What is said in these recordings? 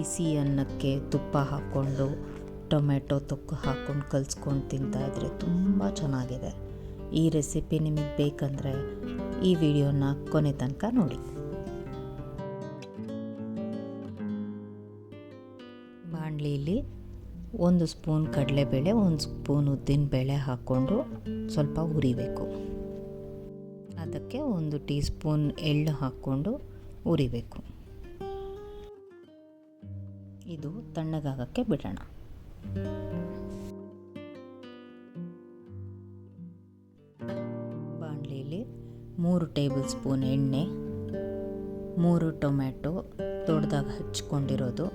ಬಿಸಿ ಅನ್ನಕ್ಕೆ ತುಪ್ಪ ಹಾಕ್ಕೊಂಡು, ಟೊಮೆಟೊ ತೊಕ್ಕು ಹಾಕ್ಕೊಂಡು ಕಲಿಸ್ಕೊಂಡು ತಿಂತಾಯಿದ್ರೆ ತುಂಬ ಚೆನ್ನಾಗಿದೆ. ಈ ರೆಸಿಪಿ ನಿಮಗೆ ಬೇಕಂದರೆ ಈ ವಿಡಿಯೋನ ಕೊನೆ ತನಕ ನೋಡಿ. ಬಾಣಲಿಲಿ ಒಂದು ಸ್ಪೂನ್ ಕಡಲೆಬೇಳೆ, ಒಂದು ಸ್ಪೂನ್ ಉದ್ದಿನಬೇಳೆ ಹಾಕ್ಕೊಂಡು ಸ್ವಲ್ಪ ಹುರಿಬೇಕು. ಅದಕ್ಕೆ ಒಂದು ಟೀ ಸ್ಪೂನ್ ಎಳ್ಳು ಹಾಕ್ಕೊಂಡು ಹುರಿಬೇಕು. ಇದು ತಣ್ಣಗಾಗಕ್ಕೆ ಬಿಡೋಣ. ಬಾಣಲಿಲಿ ಮೂರು ಟೇಬಲ್ ಸ್ಪೂನ್ ಎಣ್ಣೆ, ಮೂರು ಟೊಮ್ಯಾಟೊ ದೊಡ್ಡದಾಗಿ ಹಚ್ಕೊಂಡಿರೋದು,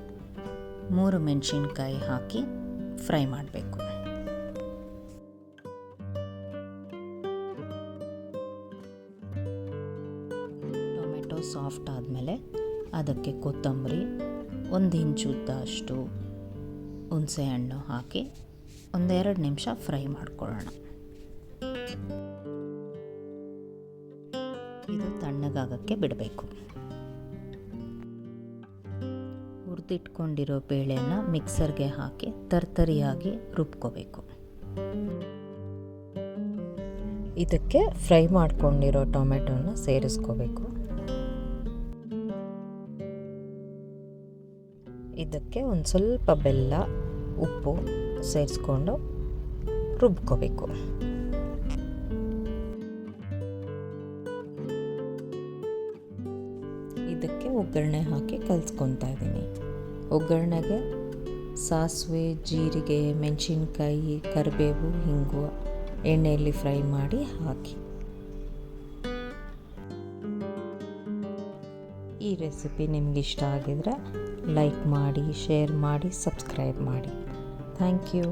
ಮೂರು ಮೆಣಸಿನ್ಕಾಯಿ ಹಾಕಿ ಫ್ರೈ ಮಾಡಬೇಕು. ಟೊಮೆಟೊ ಸಾಫ್ಟ್ ಆದಮೇಲೆ ಅದಕ್ಕೆ ಕೊತ್ತಂಬರಿ ಒಂದು ಇಂಚುದ್ದ ಅಷ್ಟು ಹುಣಸೆಹಣ್ಣು ಹಾಕಿ ಒಂದೆರಡು ನಿಮಿಷ ಫ್ರೈ ಮಾಡ್ಕೊಳ್ಳೋಣ. ಇದು ತಣ್ಣಗಾಗಕ್ಕೆ ಬಿಡಬೇಕು. ಹುರಿದಿಟ್ಕೊಂಡಿರೋ ಬೇಳೆನ ಮಿಕ್ಸರ್ಗೆ ಹಾಕಿ ತರ್ತರಿಯಾಗಿ ರುಬ್ಕೋಬೇಕು. ಇದಕ್ಕೆ ಫ್ರೈ ಮಾಡ್ಕೊಂಡಿರೋ ಟೊಮೆಟೊನ ಸೇರಿಸ್ಕೋಬೇಕು. ಇದಕ್ಕೆ ಒಂದು ಸ್ವಲ್ಪ ಬೆಲ್ಲ, ಉಪ್ಪು ಸೇರಿಸ್ಕೊಂಡು ರುಬ್ಕೋಬೇಕು. ಇದಕ್ಕೆ ಒಗ್ಗರಣೆ ಹಾಕಿ ಕಲಿಸ್ಕೊತಾ ಇದ್ದೀನಿ. ಒಗ್ಗರಣೆಗೆ ಸಾಸಿವೆ, ಜೀರಿಗೆ, ಮೆಣಸಿನ್ಕಾಯಿ, ಕರಿಬೇವು ಹಿಂಗು ಎಣ್ಣೆಯಲ್ಲಿ ಫ್ರೈ ಮಾಡಿ ಹಾಕಿ. ಈ ರೆಸಿಪಿ ನಿಮ್ಗೆ ಇಷ್ಟ ಆಗಿದ್ರೆ ಲೈಕ್ ಮಾಡಿ ಶೇರ್ ಮಾಡಿ ಸಬ್ಸ್ಕ್ರೈಬ್ ಮಾಡಿ. Thank you.